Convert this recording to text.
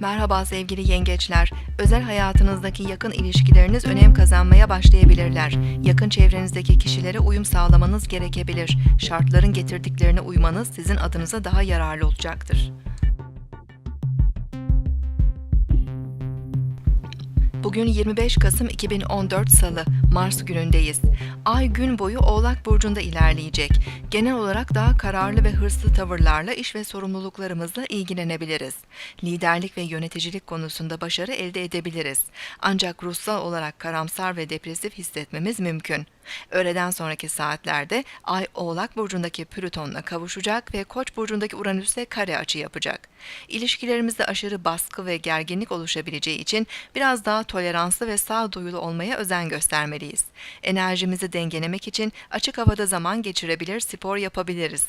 Merhaba sevgili yengeçler. Özel hayatınızdaki yakın ilişkileriniz önem kazanmaya başlayabilirler. Yakın çevrenizdeki kişilere uyum sağlamanız gerekebilir. Şartların getirdiklerine uymanız sizin adınıza daha yararlı olacaktır. Bugün 25 Kasım 2014 Salı, Mars günündeyiz. Ay gün boyu Oğlak Burcu'nda ilerleyecek. Genel olarak daha kararlı ve hırslı tavırlarla iş ve sorumluluklarımızla ilgilenebiliriz. Liderlik ve yöneticilik konusunda başarı elde edebiliriz. Ancak ruhsal olarak karamsar ve depresif hissetmemiz mümkün. Öğleden sonraki saatlerde Ay Oğlak Burcu'ndaki Plüton'la kavuşacak ve Koç Burcu'ndaki Uranüs'le kare açı yapacak. İlişkilerimizde aşırı baskı ve gerginlik oluşabileceği için biraz daha toleranslı ve sağduyulu olmaya özen göstermeliyiz. Enerjimizi dengelemek için açık havada zaman geçirebilir, spor yapabiliriz.